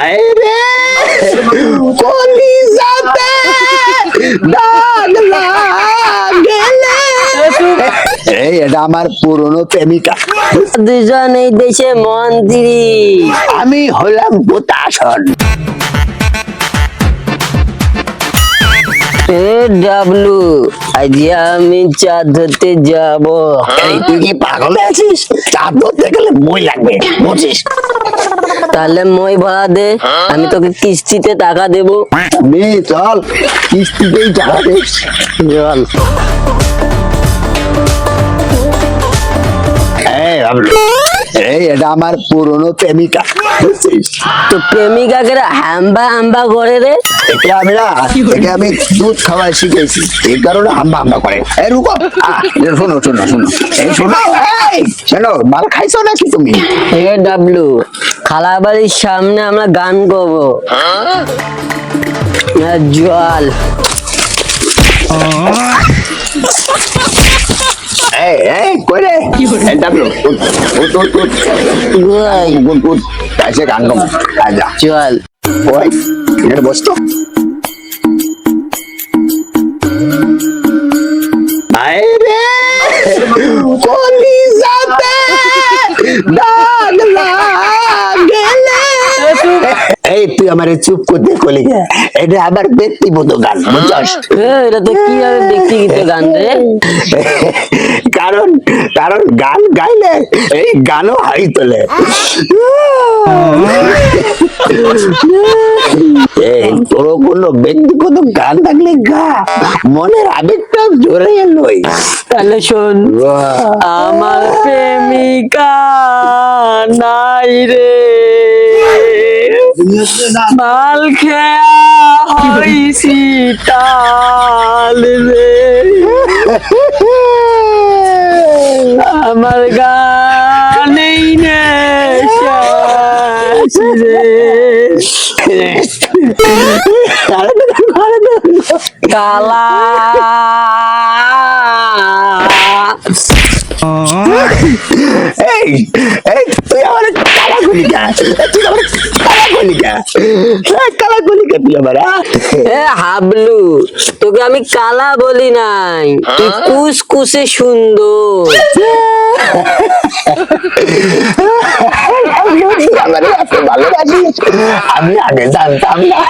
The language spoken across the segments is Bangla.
বাইরে কলিজাতে দাগ লাগেলে। এই এটা আমার পুরনো প্রেমিকা। দুজন এই দেশে মন্ত্রী। আমি হলাম বোতাসন ডাবলু আজ আমি চা ধরতে যাব। তুই কি পাগল আছিস? চাপ ধরতে গেলে মই লাগবে বুঝিস? তাহলে মই ভাড়া দে। আমি তোকে কিস্তিতে টাকা দেবো। নে চল। কিস্তিতেই টাকা দে। চল। এই এটা আমার পুরনো প্রেমিকা তো প্রেমিকাকে হাম্বা হাম্বা করে রে। একে আমি না একে আমি দুধ খাওয়া শিখেছি। এই কারণে হাম্বা হাম্বা করে। এই রুকো। শোনো শোনো শোনো। এই শোনো। এই শোনো মাল খাইছো নাকি তুমি? এ ডাবলু খালা বাড়ির সামনে আমরা গান করব জল চল এই আমারে চুপ করতে কলি। এটা আবার ব্যক্তিগত গান বুঝছস? এটা তো কি হবে ব্যক্তিগত গান রে? কারণ কারণ গান গাইলে এই গানও হাই তোলে। তোর কোনো ব্যক্তিগত গান থাকলে গা মনের আবেগটা জোরে লই। তাহলে শোন আমার প্রেমিকা নাই রে। মাল খেয়া হইছি তাল রে। আমার গানেই নেশা রে। কালা। এই এই, তুই আমার কালা কলিকা তুই আমার কালা কালা তুই আমার হাবলু তোকে আমি কালা বলি নাই। তুই কুস কুসে সুন্দর। আমি আগে জানতাম না।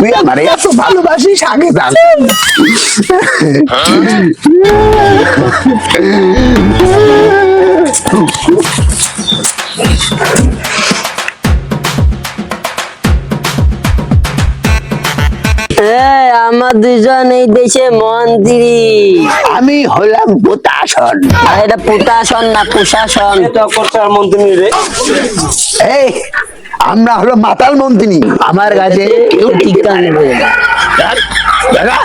তুই আমার এত ভালোবাসিস আগে এ আমার দুজন এই দেশে মন্ত্রী। আমি হলাম আর এটা প্রশাসন না প্রশাসন। এই আমরা হলো মাতাল মন্ত্রী আমার কাছে কেউ টিকা নেবে দাঁড়া।